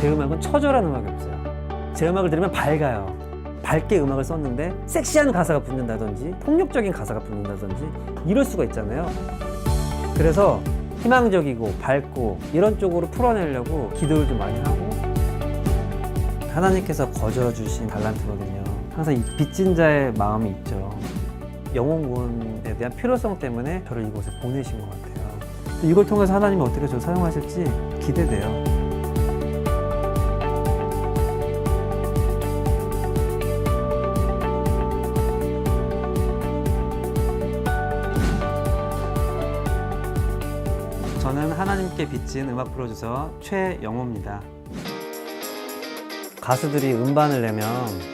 제 음악은 처절한 음악이 없어요. 제 음악을 들으면 밝아요. 밝게 음악을 썼는데 섹시한 가사가 붙는다든지 폭력적인 가사가 붙는다든지 이럴 수가 있잖아요. 그래서 희망적이고 밝고 이런 쪽으로 풀어내려고 기도를 좀 많이 하고 하나님께서 거저 주신 달란트거든요. 항상 이 빚진 자의 마음이 있죠. 영혼 구원에 대한 필요성 때문에 저를 이곳에 보내신 것 같아요. 이걸 통해서 하나님이 어떻게 저 사용하실지 기대돼요. 저는 하나님께 빚진 음악 프로듀서 최영호입니다. 가수들이 음반을 내면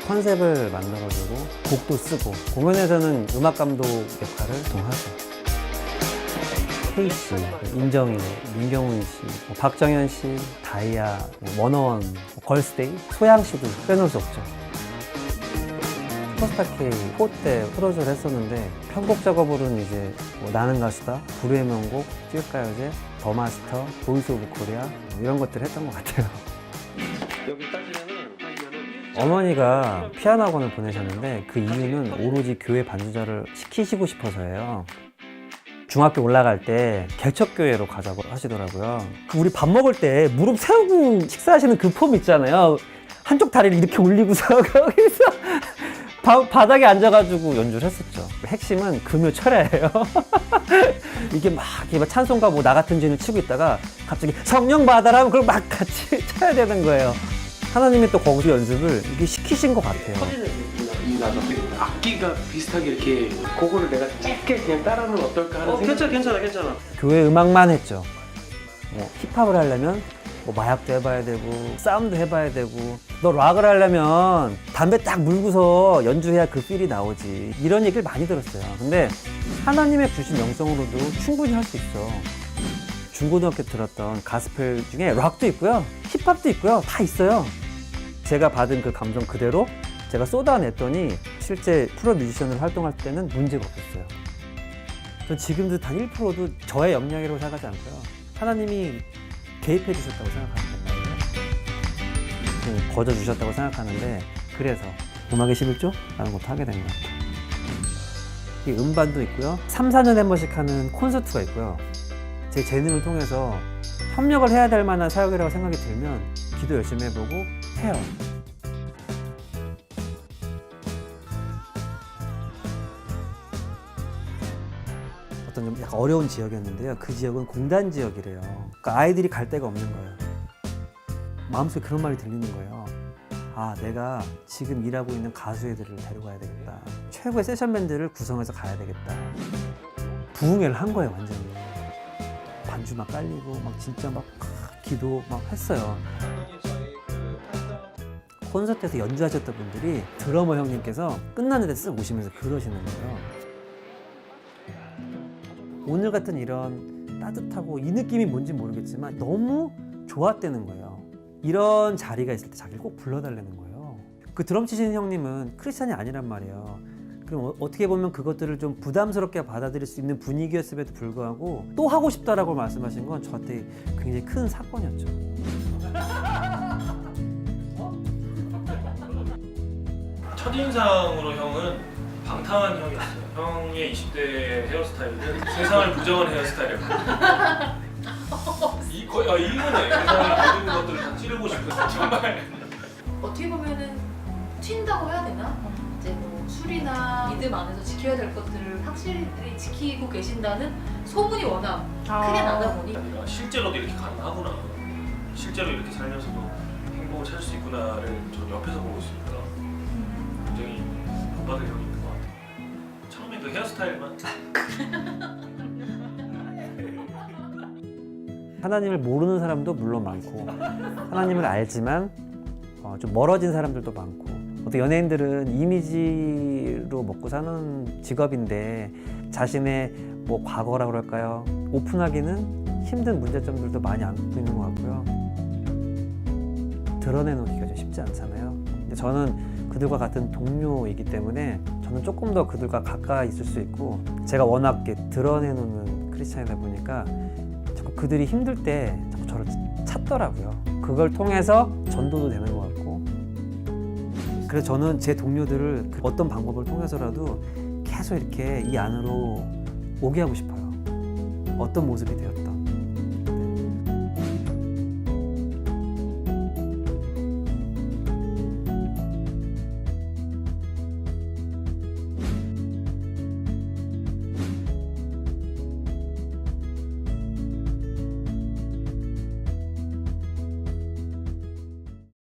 컨셉을 만들어주고 곡도 쓰고 공연에서는 음악 감독 역할을 보통 하죠. 케이 씨, 임정희, 민경훈 씨, 뭐 박정현 씨, 다이아, 뭐 원어원, 뭐 걸스데이, 소양 씨도 빼놓을 수 없죠. 슈퍼스타 K 호때 프로저를 했었는데 편곡 작업으로는 이제 뭐 나는 가수다, 불후의 명곡, 듀엣가요제, 더 마스터, 보이스 오브 코리아 뭐 이런 것들을 했던 것 같아요. 여기 따지면은 어머니가 피아노 학원을 보내셨는데 그 이유는 오로지 교회 반주자를 시키시고 싶어서예요. 중학교 올라갈 때 개척교회로 가자고 하시더라고요. 그 우리 밥 먹을 때 무릎 세우고 식사하시는 그 폼 있잖아요. 한쪽 다리를 이렇게 올리고서 거기서 바, 바닥에 앉아가지고 연주를 했었죠. 핵심은 금요 철야예요. 이게 막, 이게 막 찬송가 뭐 나 같은 죄를 치고 있다가 갑자기 성령 받아라 하면 그걸 막 같이 쳐야 되는 거예요. 하나님이 또 거기서 연습을 이게 시키신 것 같아요. 나도 악기가 비슷하게 이렇게 그거를 내가 짧게 그냥 따라하면 어떨까 하는 어, 생각. 괜찮아, 괜찮아, 괜찮아. 교회 음악만 했죠. 뭐 힙합을 하려면 뭐 마약도 해봐야 되고 싸움도 해봐야 되고 너 락을 하려면 담배 딱 물고서 연주해야 그 필이 나오지 이런 얘기를 많이 들었어요. 근데 하나님의 주신 영성으로도 충분히 할 수 있어. 중고등학교 때 들었던 가스펠 중에 락도 있고요, 힙합도 있고요, 다 있어요. 제가 받은 그 감정 그대로 제가 쏟아냈더니 실제 프로 뮤지션으로 활동할 때는 문제가 없었어요. 전 지금도 단 1%도 저의 역량이라고 생각하지 않고요. 하나님이 개입해 주셨다고 생각하는 거예요. 거저 주셨다고 생각하는데 그래서 음악의 11조? 라는 것도 하게 된 것 같아요. 이 음반도 있고요. 3, 4년에 한 번씩 하는 콘서트가 있고요. 제 재능을 통해서 협력을 해야 될 만한 사역이라고 생각이 들면 기도 열심히 해보고 해요. 좀 약간 어려운 지역이었는데요. 그 지역은 공단 지역이래요. 그러니까 아이들이 갈 데가 없는 거예요. 마음속에 그런 말이 들리는 거예요. 아, 내가 지금 일하고 있는 가수 애들을 데려가야 되겠다. 최고의 세션밴드를 구성해서 가야 되겠다. 부흥회를 한 거예요, 완전히. 반주 막 깔리고, 막 진짜 막 기도 막 했어요. 콘서트에서 연주하셨던 분들이 드러머 형님께서 끝나는 데 쓱 오시면서 그러시는 거예요. 오늘 같은 이런 따뜻하고 이 느낌이 뭔지 모르겠지만 너무 좋았다는 거예요. 이런 자리가 있을 때 자기를 꼭 불러달라는 거예요. 그 드럼 치시는 형님은 크리스찬이 아니란 말이에요. 그럼 어, 떻게 보면 그것들을 좀 부담스럽게 받아들일 수 있는 분위기였음에도 불구하고 또 하고 싶다라고 말씀하신 건 저한테 굉장히 큰 사건이었죠. 첫인상으로 형은 방탕한 형이었어요. 형의 20대 헤어스타일은 세상을 부정한 헤어스타일이었거든요. 이 거의 아 이거네. 세상의 모든 것들을 다 찌르고 싶은 정말. 어떻게 보면은 튄다고 해야 되나? 이제 뭐 술이나 믿음 안에서 지켜야 될 것들을 확실히 지키고 계신다는 소문이 워낙 크게 나다 보니 아니라 실제로도 이렇게 가능하구나. 실제로 이렇게 살면서도 행복을 찾을 수 있구나를 전 옆에서 보고 있으니까 굉장히 본받을 형이 스타일만? 하나님을 모르는 사람도 물론 많고 하나님을 알지만 어, 좀 멀어진 사람들도 많고 어떤 연예인들은 이미지로 먹고 사는 직업인데 자신의 뭐 과거라 그럴까요? 오픈하기는 힘든 문제점들도 많이 안고 있는 것 같고요. 드러내놓기가 좀 쉽지 않잖아요. 근데 저는 그들과 같은 동료이기 때문에 저는 조금 더 그들과 가까이 있을 수 있고 제가 워낙 드러내놓는 크리스찬이다 보니까 자꾸 그들이 힘들 때 자꾸 저를 찾더라고요. 그걸 통해서 전도도 되는 것 같고 그래서 저는 제 동료들을 그 어떤 방법을 통해서라도 계속 이렇게 이 안으로 오게 하고 싶어요. 어떤 모습이 되었든.